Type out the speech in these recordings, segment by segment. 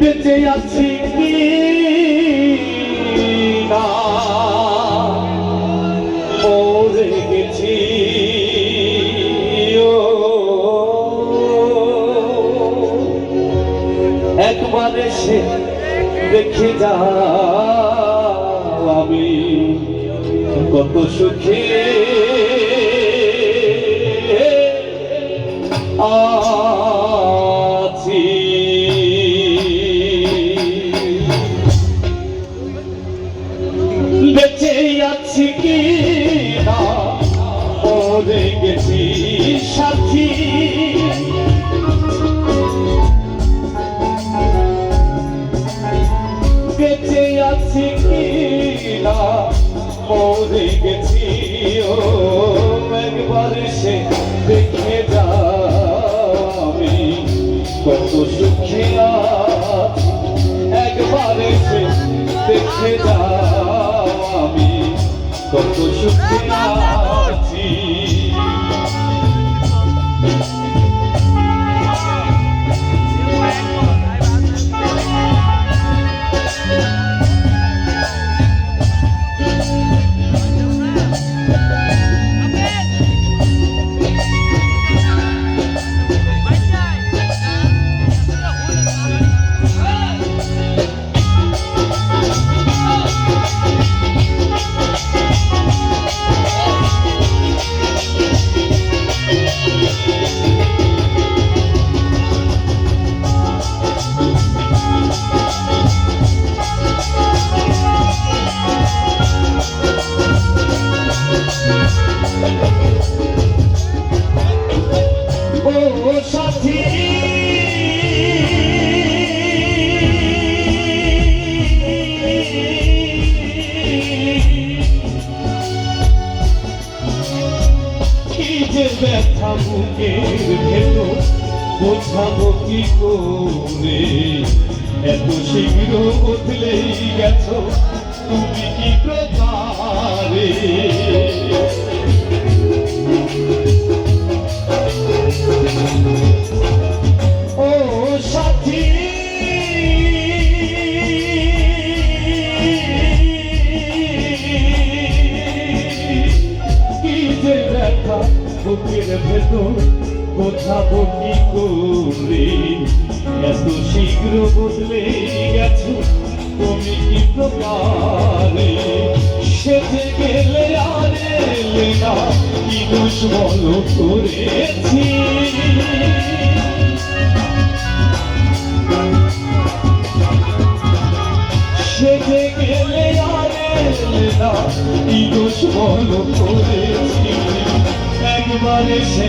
বেঁচে আছি না? একবার এসে দেখে যা আমি কত সুখে। আছি একবার সে দেখে আমি কত সুখী একবার সে দেখে আমি কত সুখী আছি কি করে এত শীঘ্র বদলেই গেছো তুমি কি প্রকারে? বোঝাবো করে। এত শীঘ্র বদলে গেছো, তুমি কি প্রকারে? সেজে গেলে আর না, কি দোষ বলো, করেছি। করেছি। একবার যা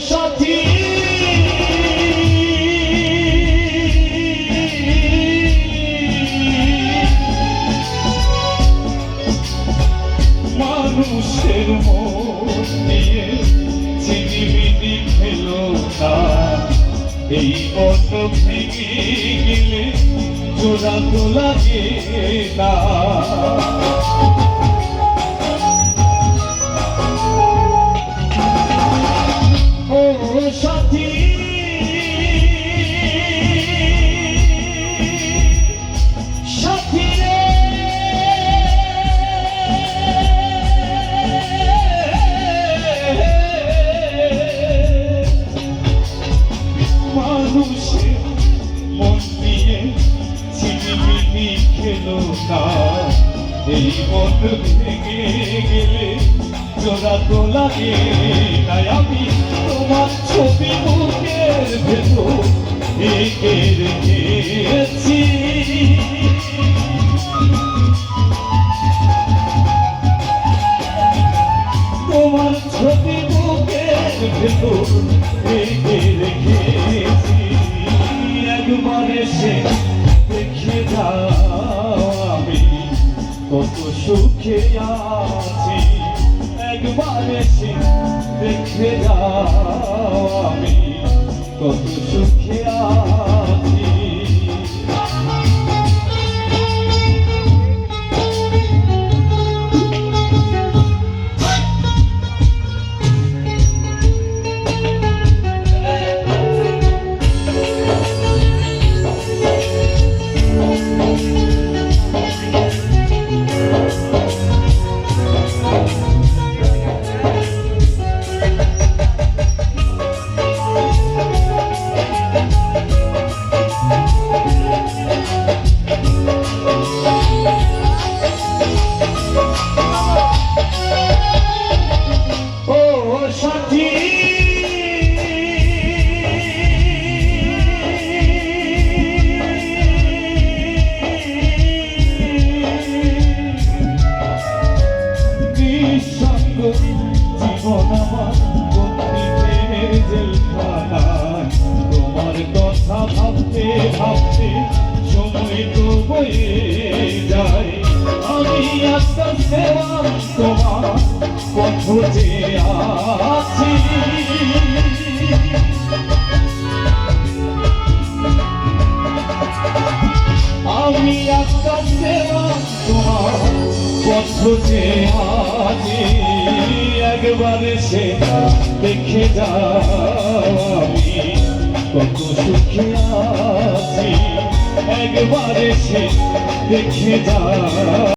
সাথী। মানুষের মন দিয়ে চিনিমিনি খেলো না এই মত ভেঙে গেলে জোড়া তো এই মন ভেঙে গেলে জোড়া তো লাগে তাই আমি। তোমার ছবি বুকের ভেতর এঁকে রেখেছি। সুখে আছি একবার এসে দেখে যাও আমি কত ভাবতে ভাবতে সময় তো বয়ে যায়। আমি আস্তে সেবা তোমার পথ আছি। আমি আস্তে সেবা তোমার পথ আছি। একবার সে দেখে আমি কত সুখে আছি একবার সে দেখে যাও